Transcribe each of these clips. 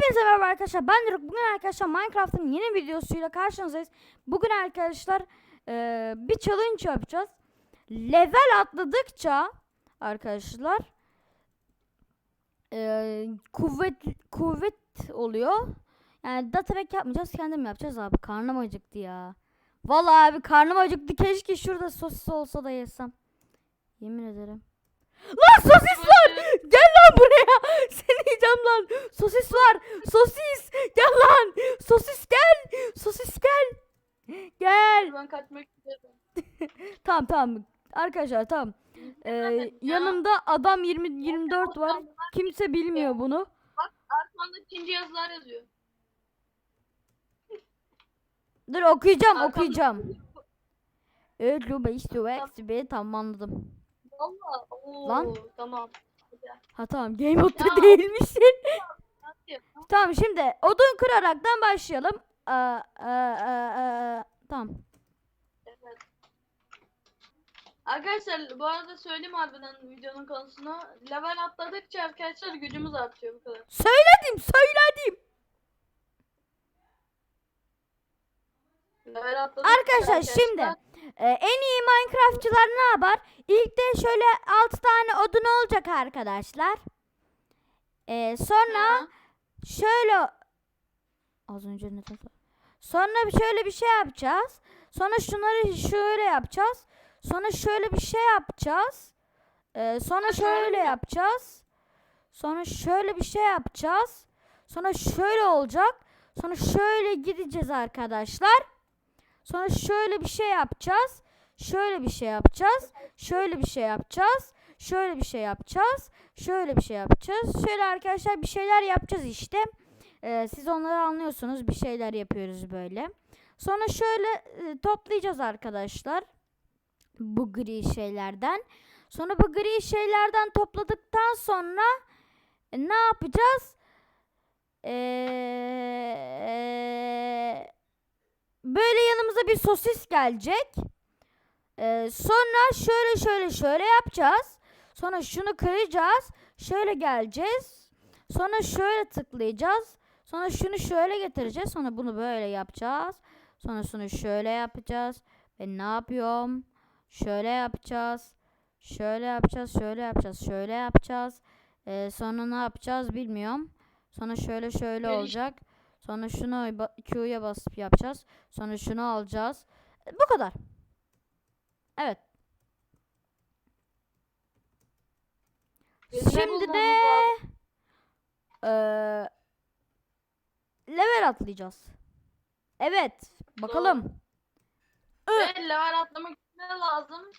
Hepinize merhaba arkadaşlar. Ben Diruk. Bugün arkadaşlar Minecraft'ın yeni videosuyla karşınızdayız. Bugün arkadaşlar eee, bir challenge yapacağız. Level atladıkça arkadaşlar eee, kuvvet kuvvet oluyor. Yani data back yapmayacağız. Kendim yapacağız abi. Karnım acıktı ya. Vallahi abi karnım acıktı. Keşke şurada sosis olsa da yesem. Yemin ederim. Lan sosis var. Gel lan buraya. Seni yiyeceğim lan. Sosis var. Sosis. Gel lan. Sosis gel. Sosis gel. Gel. Ben kaçmak istiyorum. Tamam tamam. Arkadaşlar tamam. Ee, yanımda adam 20 24 var. Kimse bilmiyor bunu. Arkamda ikinci yazılar yazıyor. Dur okuyacağım okuyacağım. Evet Luba işte bir tamam anladım. Valla. Oo, Lan. Tamam. Ha tamam game mode'da. Nasıl tamam şimdi odun kıraraktan başlayalım. Aa, aa, aa, aa, tamam. Evet. Arkadaşlar bu arada söyleyeyim harbiden videonun konusunu. Level atladıkça arkadaşlar gücümüz artıyor bu kadar. Söyledim söyledim. Level atladıkça Arkadaşlar şimdi e, en iyi Minecraftçılar ne yapar? İlk de şöyle 6 tane odun olacak arkadaşlar. E, sonra Ha, şöyle az önce ne dedim? Sonra şöyle bir şey yapacağız. Sonra şunları şöyle yapacağız. Sonra şöyle bir şey yapacağız. E, sonra şöyle yapacağız. Sonra şöyle bir şey yapacağız. Sonra şöyle olacak. Sonra şöyle gideceğiz arkadaşlar. Sonra şöyle bir şey yapacağız. Şöyle bir şey yapacağız. Şöyle bir şey yapacağız. Şöyle bir şey yapacağız. Şöyle bir şey yapacağız. Şöyle arkadaşlar bir şeyler yapacağız işte. Ee, siz onları anlıyorsunuz. Bir şeyler yapıyoruz böyle. Sonra şöyle e, toplayacağız arkadaşlar. Bu gri şeylerden. Sonra bu gri şeylerden topladıktan sonra e, ne yapacağız? Eee böyle yanımıza bir sosis gelecek. Ee, sonra şöyle şöyle şöyle yapacağız. Sonra şunu kıracağız. Şöyle geleceğiz. Sonra şöyle tıklayacağız. Sonra şunu şöyle getireceğiz. Sonra bunu böyle yapacağız. Sonra şunu şöyle yapacağız. Ben ne yapıyorum? Şöyle yapacağız. Şöyle yapacağız. Şöyle yapacağız. Şöyle yapacağız. Ee, sonra ne yapacağız bilmiyorum. Sonra şöyle şöyle olacak. Sonra şunu Q'ya basıp yapacağız. Sonra şunu alacağız. E, Bu kadar. Evet. Bizim Şimdi de eee, level atlayacağız. Evet. Bakalım. Ve level atlamak için ne lazım?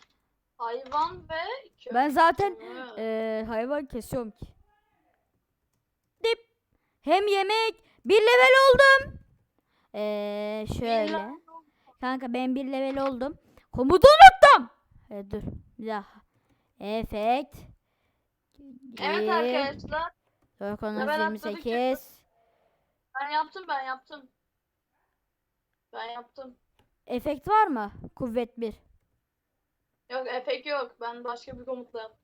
Hayvan ve köpek. Ben zaten eee, hayvan kesiyorum ki. Dip. Hem yemek. Bir level oldum. Eee şöyle. Kanka ben bir level oldum. Komutu unuttum. E, dur. Bir daha. Efekt. Evet arkadaşlar. Dorkonos Level 28. Ben yaptım ben yaptım. Ben yaptım. Efekt var mı? Kuvvet 1. Yok efekt yok. Ben başka bir komutla yaptım.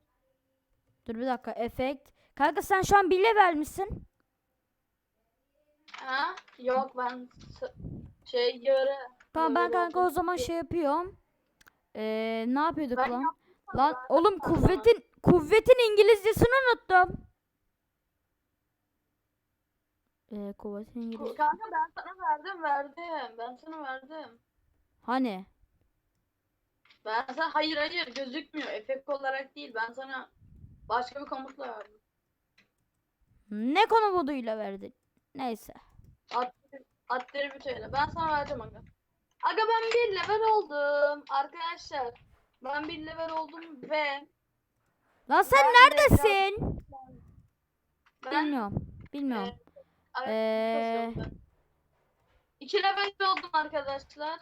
Dur bir dakika. Efekt. Kanka sen şu an bir level misin? Ha? Yok ben şey yarı. Tamam ben kanka o zaman şey yapıyorum. Ee, ne yapıyorduk Ben lan? yaptım Lan oğlum kuvvetin kuvvetin İngilizcesini unuttum. Ee, kuvvetin İngilizcesi. Kanka ben sana verdim verdim. Ben sana verdim. Hani? Ben sana hayır hayır gözükmüyor. Efekt olarak değil. Ben sana başka bir komutla verdim. Ne konu moduyla verdin? Neyse. Attribüteyle. Ben sana vereceğim aga. Aga ben bir level oldum. Arkadaşlar. Ben bir level oldum ve Lan sen Ben neredesin? ben Bilmiyorum. Bilmiyorum. Ay, Ee. İki level oldum arkadaşlar.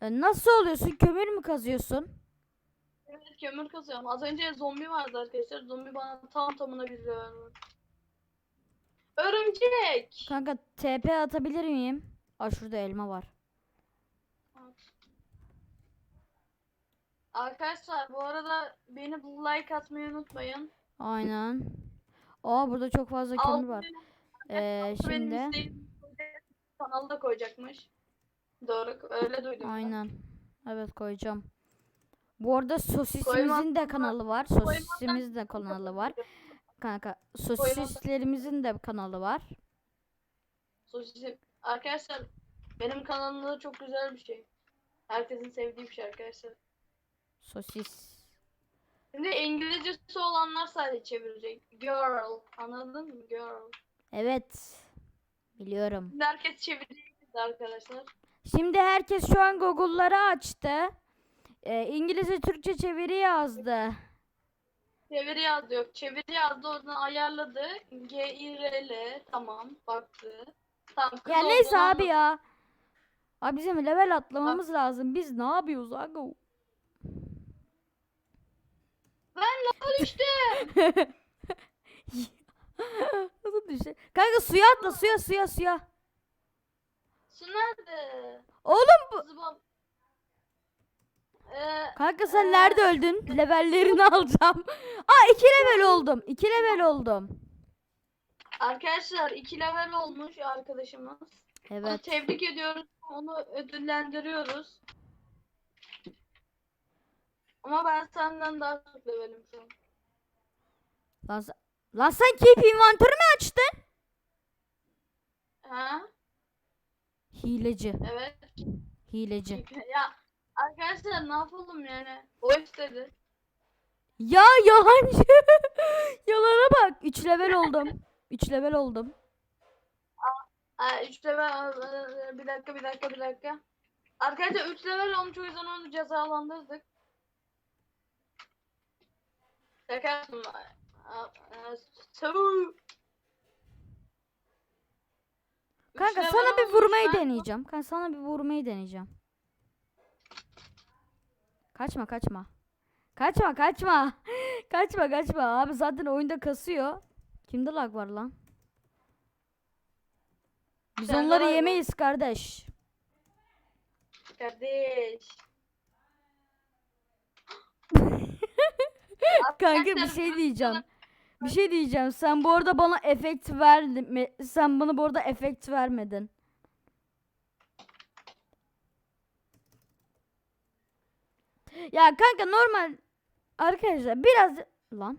E, Nasıl oluyorsun? Kömür mü kazıyorsun? Evet kömür kazıyorum. Az önce zombi vardı arkadaşlar. Zombi bana tam tamına bir level. Örümcek. Kanka TP atabilir miyim? Aa şurada elma var. Arkadaşlar bu arada beni like atmayı unutmayın. Aynen. Aa burada çok fazla kömür var. Ee, şimdi kanalda koyacakmış. Doğru öyle duydum. ben. aynen. Evet koyacağım. Bu arada sosisimizin de kanalı var. Sosisimiz de kanalı var. Kanka sosislerimizin de kanalı var. Sosis- Arkadaşlar benim kanalımda çok güzel bir şey. Herkesin sevdiği bir şey arkadaşlar. Sosis. Şimdi İngilizcesi olanlar sadece çevirecek. Girl. Anladın mı? Girl. Evet. Biliyorum. Şimdi herkes çevirecek arkadaşlar. Şimdi herkes şu an Google'ları açtı. Ee, İngilizce Türkçe çeviri yazdı. Çeviri yazdı yok. Çeviri yazdı oradan ayarladı. G I R L tamam baktı. Tamam kız Ya neyse olduğunu abi anladı. ya. Abi bizim level atlamamız lazım. Biz ne yapıyoruz aga? düştüm. Nasıl düşe? Kanka suya atla suya suya suya. Su nerede? Oğlum bu. Zıbam. Ee, Kanka sen nerede öldün? Levellerini alacağım. Aa iki level oldum. İki level oldum. arkadaşlar iki level olmuş arkadaşımız. Onu Evet. tebrik ediyoruz. Onu ödüllendiriyoruz. Ama ben senden daha çok levelim şu an. Lan lan sen keep inventörü mü açtın? Ha? Hileci. Evet. Hileci. ya arkadaşlar ne yapalım yani? O istedi. Ya yalancı. Yalana bak. 3 level oldum. 3 level oldum. Aa, üç level bir dakika bir dakika bir dakika. Arkadaşlar 3 level olmuş o yüzden onu cezalandırdık. Şaka Kanka sana bir vurmayı deneyeceğim. Kanka sana bir vurmayı deneyeceğim. Kaçma kaçma. Kaçma kaçma. kaçma kaçma. Abi zaten oyunda kasıyor. Kimde lag var lan? Biz Sende onları var mı? yemeyiz kardeş. Kardeş. Kanka bir şey diyeceğim. Bir şey diyeceğim. Sen bu arada bana efekt verdin. mi? Sen bana bu arada efekt vermedin. Ya kanka normal arkadaşlar biraz lan.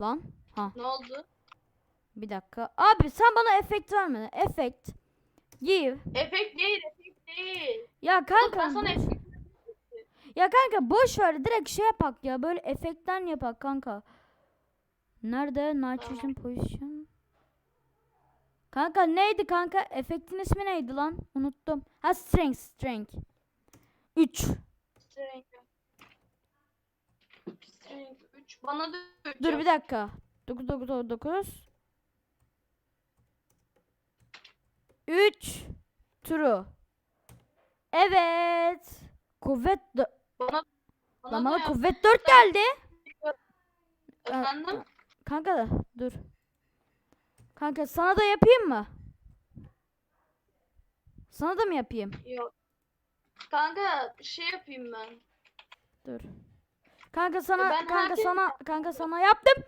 Lan ha. Ne oldu? bir dakika. Abi sen bana efekt vermedin. Efekt. Give. Efekt değil, efekt değil. ya Oğlum kanka ben sana efekt ya kanka boş ver direkt şey yapak ya böyle efektten yapak kanka. Nerede? Nitrogen position. Kanka neydi kanka? Efektin ismi neydi lan? Unuttum. Ha strength strength 3 Strength. Strength 3. Bana da 3 Dur bir dakika. 9 9 9 9. 3 True. Evet. Kuvvet Bana, bana, Lan da bana kuvvet 4 geldi. Efendim? Kanka dur. Kanka sana da yapayım mı? Sana da mı yapayım? Yok. Kanka şey yapayım ben. Dur. Kanka sana ben kanka herkes- sana kanka sana yaptım.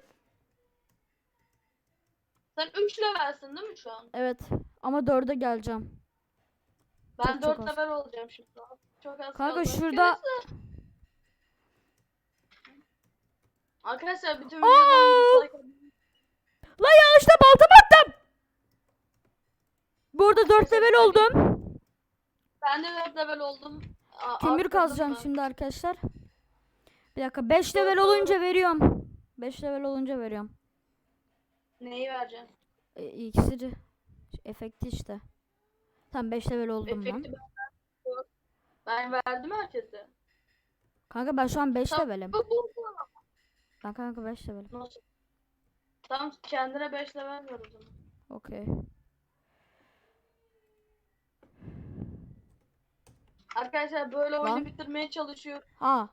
Sen 3 levelsin değil mi şu an? Evet. Ama 4'e geleceğim. Ben Çok, çok 4 az. level olacağım şimdi. Çok az Kanka kaldı. şurada Arkadaşlar bütün videolarımızı atın. La yanlışla baltamı attım. Burada 4 level oldum. Ben de 4 level oldum. A- Kömür kazacağım ben. şimdi arkadaşlar. Bir dakika 5 level olunca veriyorum. 5 level olunca veriyorum. Neyi vereceğim? E, iksiri. Efekti işte. Tam 5 level oldum. Efekti ben. Ben verdim herkese. Kanka ben şu an 5 Tamam. levelim. Ben kanka 5 levelim. Nasıl? Tamam kendine 5 level ver o zaman. Okey. Arkadaşlar böyle oyunu Lan. bitirmeye çalışıyorum. Ha.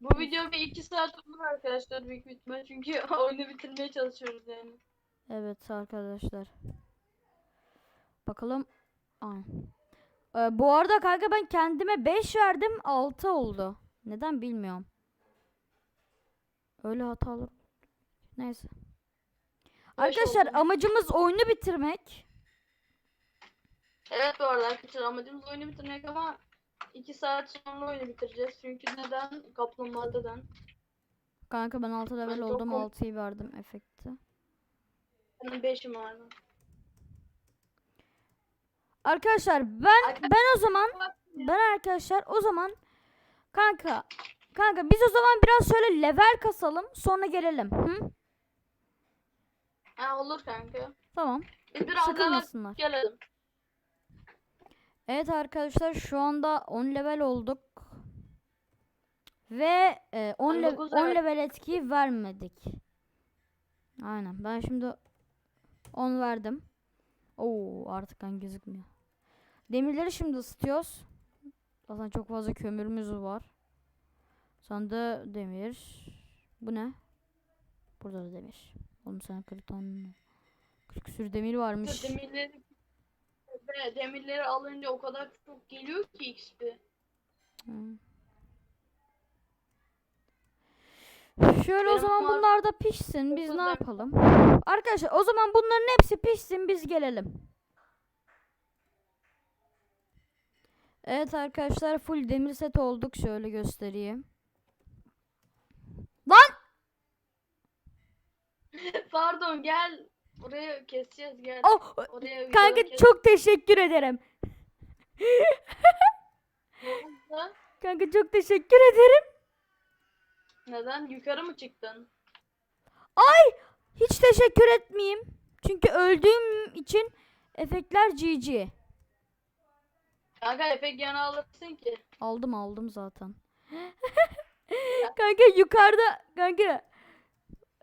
Bu video bir 2 saat olur arkadaşlar büyük ihtimal. Çünkü oyunu bitirmeye çalışıyoruz yani. Evet arkadaşlar. Bakalım. Aa. Ee, bu arada kanka ben kendime 5 verdim 6 oldu. Neden bilmiyorum. Öyle hatalar. Neyse. Beş Arkadaşlar oldu. amacımız oyunu bitirmek. Evet bu arada arkadaşlar amacımız oyunu bitirmek ama 2 saat sonra oyunu bitireceğiz. Çünkü neden? Kaplumbağadan. Kanka ben 6 level çok oldum. kork- 6'yı verdim efekti. Benim 5'im vardı. Arkadaşlar ben Arkadaşlar- ben o zaman ben arkadaşlar o zaman kanka kanka biz o zaman biraz şöyle level kasalım sonra gelelim. Hı? Ha olur kanka. Tamam. Biz biraz daha Sıkılmasınlar. gelelim. Evet arkadaşlar şu anda 10 level olduk. Ve e, 10, lev- 19 10 evet. level etkiyi vermedik. Aynen. Ben şimdi 10 verdim. Oo artık kan gözükmüyor. Demirleri şimdi ısıtıyoruz. Zaten çok fazla kömürümüz var. Sonra demir. Bu ne? Burada da demir. Oğlum sen 40 tane 40 küsür demir varmış. Demirleri ve demirleri alınca o kadar çok geliyor ki XP. Şöyle o Benim zaman var- bunlar da pişsin. Biz ne yapalım? Arkadaşlar o zaman bunların hepsi pişsin biz gelelim. Evet arkadaşlar full demir set olduk. Şöyle göstereyim. Lan! Pardon gel. Buraya keseceğiz gel. Oh, Oraya video kanka kes- çok teşekkür ederim. Oldu? Kanka çok teşekkür ederim. Neden? Yukarı mı çıktın? Hiç teşekkür etmeyeyim. Çünkü öldüğüm için efektler GG. Kanka epek yana alırsın ki. Aldım aldım zaten. kanka yukarıda kanka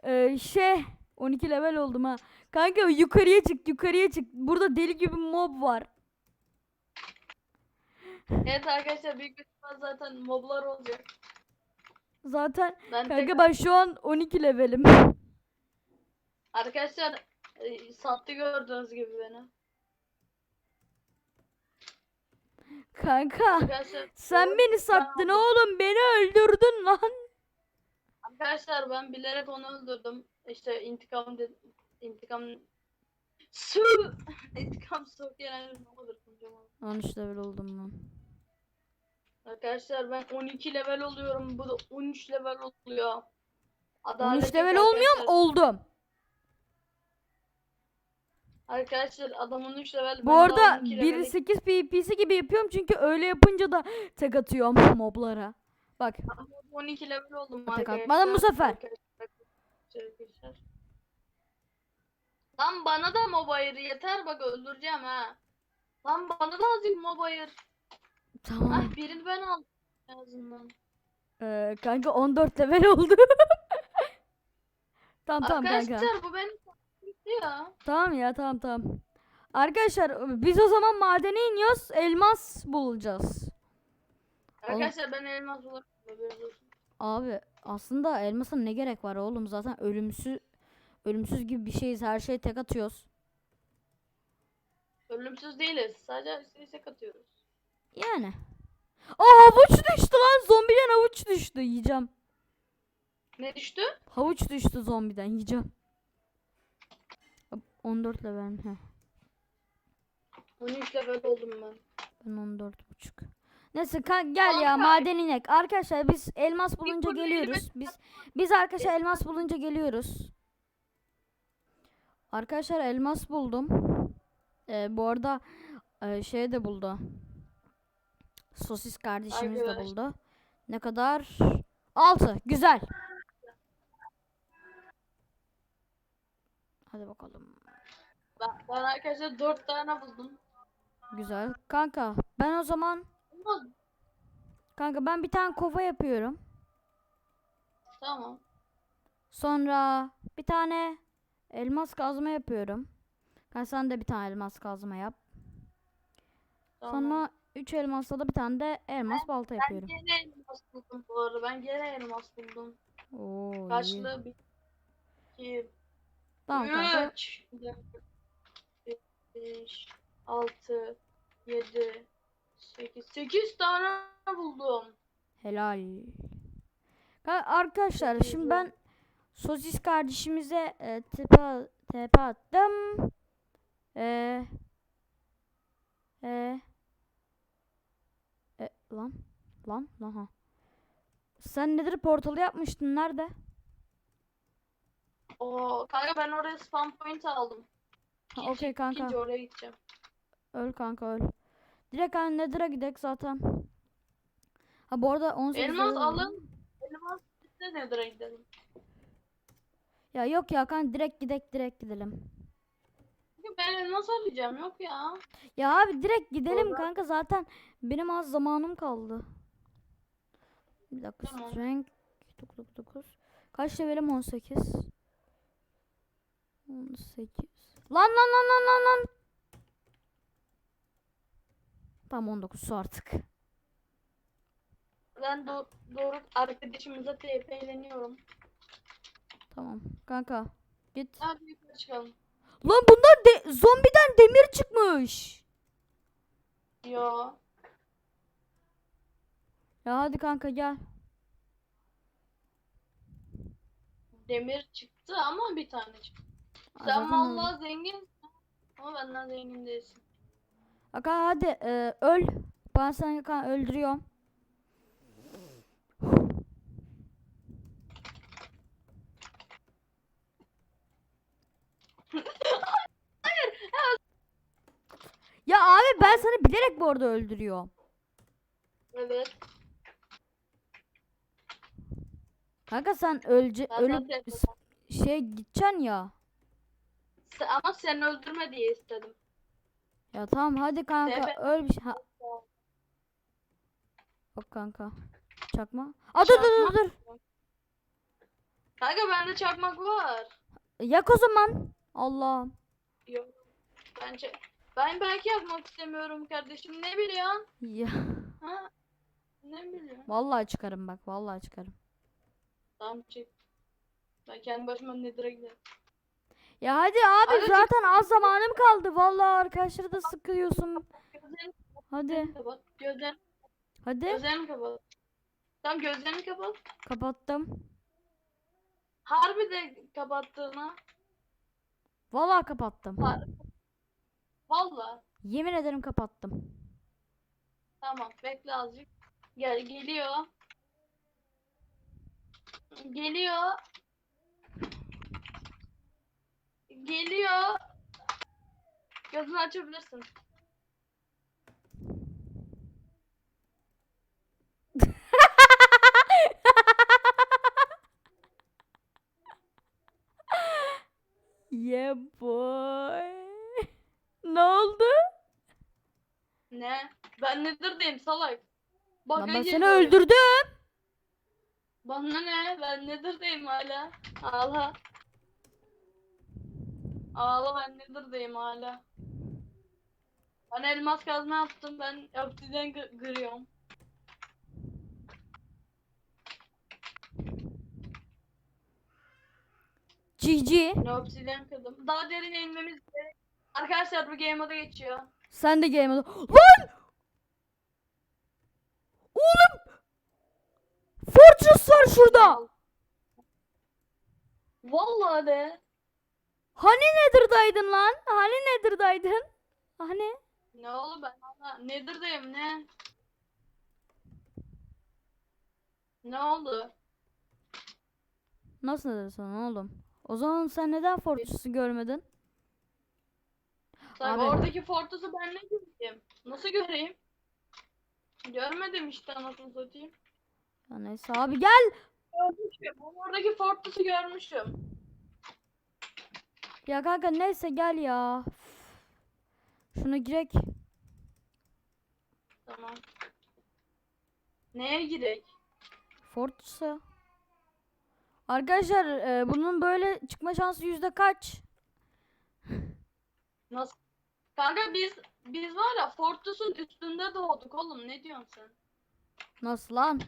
e, şey 12 level oldum ha. Kanka yukarıya çık yukarıya çık. Burada deli gibi mob var. Evet arkadaşlar büyük bir ihtimal zaten moblar olacak. Zaten Ben kanka tek- ben şu an 12 levelim. arkadaşlar e, sattı gördüğünüz gibi beni. Kanka Arkadaşlar sen o- beni sattın aldım. oğlum beni öldürdün lan. Arkadaşlar ben bilerek onu öldürdüm. İşte intikam dedim. İntikam su intikam soğuk yerler ne olur kocaman. 13 level oldum lan. Arkadaşlar ben 12 level oluyorum. Bu da 13 level oluyor. 13 Adalet level yok olmuyor mu? Oldum. Arkadaşlar adam 13 level. Bu arada 12 1 level. 8 PvP'si gibi yapıyorum çünkü öyle yapınca da tek atıyorum moblara. Bak 12 level oldum Tek arkadaşlar. atmadım bu sefer. Arkadaşlar. Lan bana da mobayır yeter bak öldüreceğim ha. Lan bana da azıcık mobayır. tamam. Ah birini ben aldım en azından. Ee, kanka 14 level oldu. tamam tamam kanka. Arkadaşlar bu benim ya. Tamam ya tamam tamam. Arkadaşlar biz o zaman madene iniyoruz. Elmas bulacağız. Arkadaşlar ben elmas bulamıyorum. Abi aslında elmasa ne gerek var oğlum zaten ölümsüz ölümsüz gibi bir şeyiz. Her şeyi tek atıyoruz. Ölümsüz değiliz. Sadece istek atıyoruz. Yani. Aa havuç düştü lan. Zombiden havuç düştü. Yiyeceğim. Ne düştü? Havuç düştü zombiden. Yiyeceğim. Hop, 14 level mi? Heh, 13 level oldum ben. Ben 14 buçuk. Neyse ka- gel ya Kanka. maden inek. Arkadaşlar biz elmas bulunca geliyoruz. Biz biz arkadaşlar elmas bulunca geliyoruz. Arkadaşlar elmas buldum. Ee, bu arada e, şey de buldu. Sosis kardeşimiz de buldu. Ne kadar? 6. Güzel. Hadi bakalım. Ben, ben arkadaşlar 4 tane buldum. Güzel. Kanka ben o zaman Kanka ben bir tane kova yapıyorum. Tamam. Sonra bir tane elmas kazma yapıyorum. Kanka sen de bir tane elmas kazma yap. Tamam. Sonra 3 elmasla da bir tane de elmas balta ben yapıyorum. gene elmas buldum bu arada. Ben gene elmas buldum. Oo. Kaçlı? 1, 2, Tamam kanka. 3, 5, 6, 7, 8. 8 tane buldum. Helal. Ka- Arkadaşlar iyi şimdi ben Sosis kardeşimize e, tepe, tepe attım. E, e, e, lan lan aha. Sen nedir portalı yapmıştın nerede? Oo, kanka ben oraya spam point aldım. Ha, okey kanka. İkinci oraya gideceğim. Öl kanka öl. Direkt hani Nether'a gidek zaten. Ha bu arada 18 Elmas alın. Elmas bitti nedir'e gidelim. Ya yok ya kanka direkt gidek direkt gidelim. Ben elmas arayacağım yok ya. Ya abi direkt gidelim Sonra- kanka zaten benim az zamanım kaldı. Bir dakika Tamam. strength 9 Kaç levelim 18? 18. Lan lan lan lan lan lan. Tamam 19 su artık. Ben do doğru arkadaşımıza TP'leniyorum. Tamam kanka git. Hadi yukarı çıkalım. Lan bundan de zombiden demir çıkmış. Yo. Ya hadi kanka gel. Demir çıktı ama bir tane çıktı. Sen vallahi zenginsin. Ama benden zengin değilsin. Kanka hadi e, öl. Ben seni kanka öldürüyorum. Ya abi ben seni bilerek bu arada öldürüyorum. Evet. Kanka sen ölce Ben ölüp şey gideceksin ya. Ama seni öldürme diye istedim. Ya tamam hadi kanka Evet. öl bir şey. Ha, bak kanka. Çakma. Aa dur dur dur dur. Kanka bende çakmak var. Yak o zaman. Allah'ım. Yok. Bence ben belki yapmak istemiyorum kardeşim. Ne biliyorsun? Ya. Ha? Ne biliyorsun? Vallahi çıkarım bak vallahi çıkarım. Tamam çık. Ben kendi başıma nedir'e giderim. Ya hadi abi çık. zaten az zamanım kaldı. Vallahi arkadaşları da sıkıyorsun. Gözlerini Hadi. kapat. Gözlerini, Hadi. gözlerini kapat. Tamam gözlerini kapat. Kapattım. Harbi de kapattığına. Vallahi kapattım. Ha. Valla. Yemin ederim kapattım. Tamam bekle azıcık. Gel geliyor. Geliyor. Geliyor. Gözünü açabilirsin. Yeah boy. ne oldu? Ne? Ben nedir diyeyim salak. Bak Lan ben seni öldürdüm. Bana ne? Ben nedir diyeyim hala. Ağla. Ağla ben diyeyim hala. Ben elmas kazma yaptım. Ben obsidian gı- kırıyorum. Cici. Ne obsidian kırdım. Daha derine inmemiz gerek. Arkadaşlar bu game moda geçiyor. Sen de game modu. Lan! Oğlum! Fortress var şurada. Vallahi de. Hani Nether'daydın lan? Hani Nether'daydın? Hani? Ne oldu ben diyeyim ne? Ne oldu? Nasıl Nether'sın oğlum? O zaman sen neden Fortress'ı görmedin? Sen Abi. oradaki fortusu ben ne göreyim? Nasıl göreyim? Görmedim işte anasını satayım. Ya neyse abi gel. Görmüşüm. Oradaki fortusu görmüşüm. Ya kanka neyse gel ya. Üf. Şuna girek. Tamam. Neye girek? Fortress'a. Arkadaşlar e, bunun böyle çıkma şansı yüzde kaç? Nasıl? Kanka biz biz var ya fortusun üstünde doğduk oğlum ne diyorsun sen? Nasıl lan?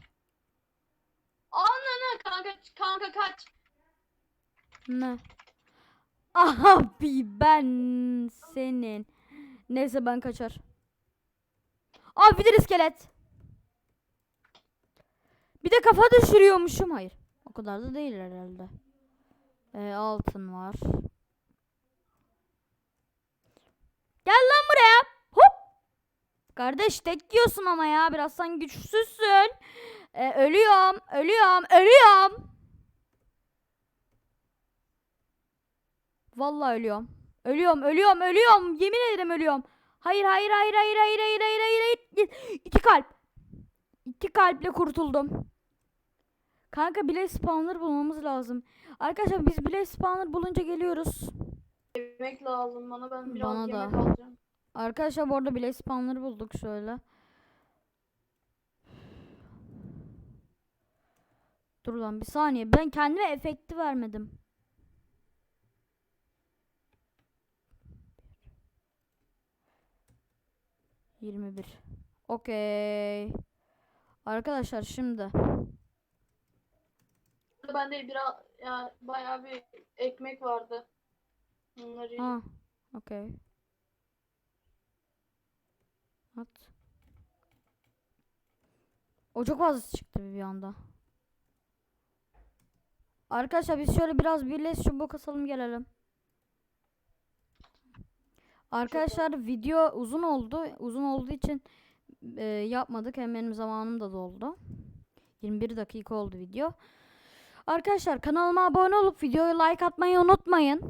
Anana kanka kanka kaç. Ne? Abi ben senin. Neyse ben kaçar. Abi bir de iskelet. Bir de kafa düşürüyormuşum. Hayır. O kadar da değil herhalde. Ee, altın var. Gel lan buraya. Hop. Kardeş tek yiyorsun ama ya. Biraz sen güçsüzsün. Ee, ölüyorum. Ölüyorum. Ölüyorum. Vallahi ölüyorum. Ölüyorum, ölüyorum, ölüyorum. Yemin ederim ölüyorum. Hayır, hayır, hayır, hayır, hayır, hayır, hayır, hayır, hayır. İki kalp. İki kalple kurtuldum. Kanka bile spawner bulmamız lazım. Arkadaşlar biz bile spawner bulunca geliyoruz. Yemek lazım bana ben biraz Bana da. yemek alacağım. Arkadaşlar bu arada bile spawner bulduk şöyle. Dur lan bir saniye. Ben kendime efekti vermedim. Yirmi bir. Okey. Arkadaşlar şimdi. Bende biraz ya bayağı bir ekmek vardı. Onları Ha. Okey. At. O çok fazla çıktı bir anda. Arkadaşlar biz şöyle biraz birleş çubuk kasalım gelelim. Arkadaşlar video uzun oldu. Uzun olduğu için e, yapmadık. Hem benim zamanım da doldu. 21 dakika oldu video. Arkadaşlar kanalıma abone olup videoyu like atmayı unutmayın.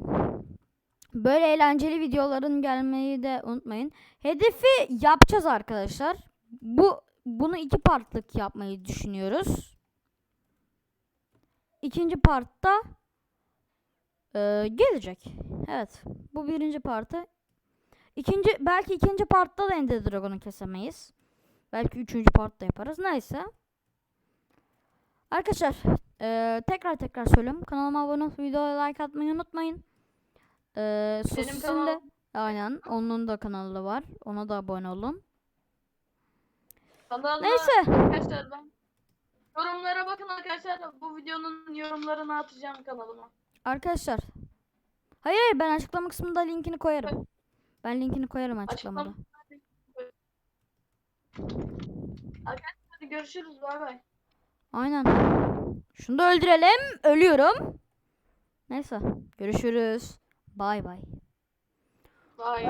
Böyle eğlenceli videoların gelmeyi de unutmayın. Hedefi yapacağız arkadaşlar. Bu bunu iki partlık yapmayı düşünüyoruz. İkinci partta e, gelecek. Evet. Bu birinci partı. İkinci belki ikinci partta da Ender Dragon'u kesemeyiz. Belki üçüncü partta yaparız. Neyse. Arkadaşlar e, tekrar tekrar söylüyorum. Kanalıma abone olup videoya like atmayı unutmayın. Ee, Benim de kanal aynen onun da kanalı var. Ona da abone olun. Kanalda Neyse. arkadaşlar ben yorumlara bakın arkadaşlar bu videonun yorumlarını atacağım kanalıma. Arkadaşlar. Hayır hayır ben açıklama kısmında linkini koyarım. Ben linkini koyarım açıklamada. Açıklama- Hadi görüşürüz bay bay. Aynen. Şunu da öldürelim. Ölüyorum. Neyse. Görüşürüz. Bay bay. Bay.